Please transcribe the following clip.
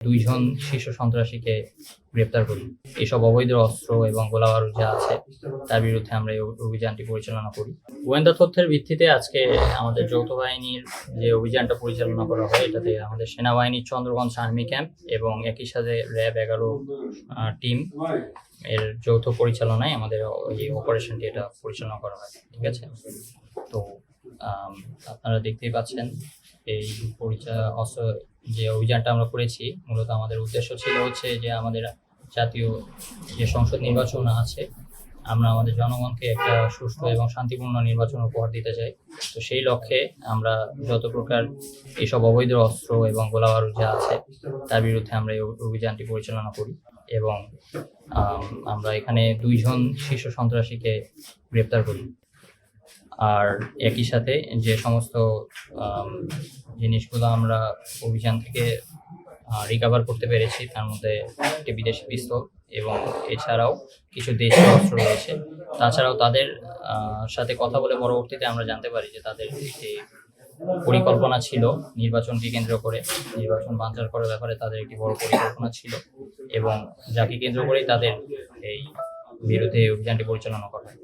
দুইজন শীর্ষ সন্ত্রাসীকে গ্রেপ্তার করি। এসব অবৈধ অস্ত্র এবং গোলাবারুদ যা আছে, তার বিরুদ্ধে আমরা এই অভিযানটি পরিচালনা করি। গোয়েন্দা তথ্যের ভিত্তিতে আজকে আমাদের যৌথ বাহিনীর যে অভিযানটা পরিচালনা করা হয়, এটাতে আমাদের সেনাবাহিনীর চন্দ্রগঞ্জ আর্মি ক্যাম্প এবং একই সাথে র্যাব এগারো টিম এর যৌথ পরিচালনায় আমাদের এই অপারেশনটি এটা পরিচালনা করা হয়। ঠিক আছে? তো আপনারা দেখতেই পাচ্ছেন এই পরিচা অস্ত্র যে অভিযানটা আমরা করেছি মূলত আমাদের উদ্দেশ্য ছিল হচ্ছে যে আমাদের জাতীয় যে সংসদ নির্বাচন আছে আমরা আমাদের জনগণকে একটা সুষ্ঠু এবং শান্তিপূর্ণ নির্বাচন উপহার দিতে চাই। তো সেই লক্ষ্যে আমরা যত প্রকার এসব অবৈধ অস্ত্র এবং গোলাবারুদ যা আছে তার বিরুদ্ধে আমরা এই অভিযানটি পরিচালনা করি এবং আম, আমরা এখানে দুইজন শীর্ষ সন্ত্রাসীকে গ্রেপ্তার করি। আর একই সাথে যে সমস্ত জিনিসগুলো আমরা অভিযান থেকে রিকভার করতে পেরেছি, তার মধ্যে একটি বিদেশি পিস্তল এবং এছাড়াও কিছু দেশীয় অস্ত্র রয়েছে। তাছাড়াও তাদের সাথে কথা বলে পরবর্তীতে আমরা জানতে পারি যে তাদের একটি পরিকল্পনা ছিল নির্বাচনকে কেন্দ্র করে, নির্বাচন বাঞ্চার করার ব্যাপারে তাদের একটি বড় পরিকল্পনা ছিল এবং যাকে কেন্দ্র করেই তাদের এই বিরুদ্ধে অভিযানটি পরিচালনা করা হয়।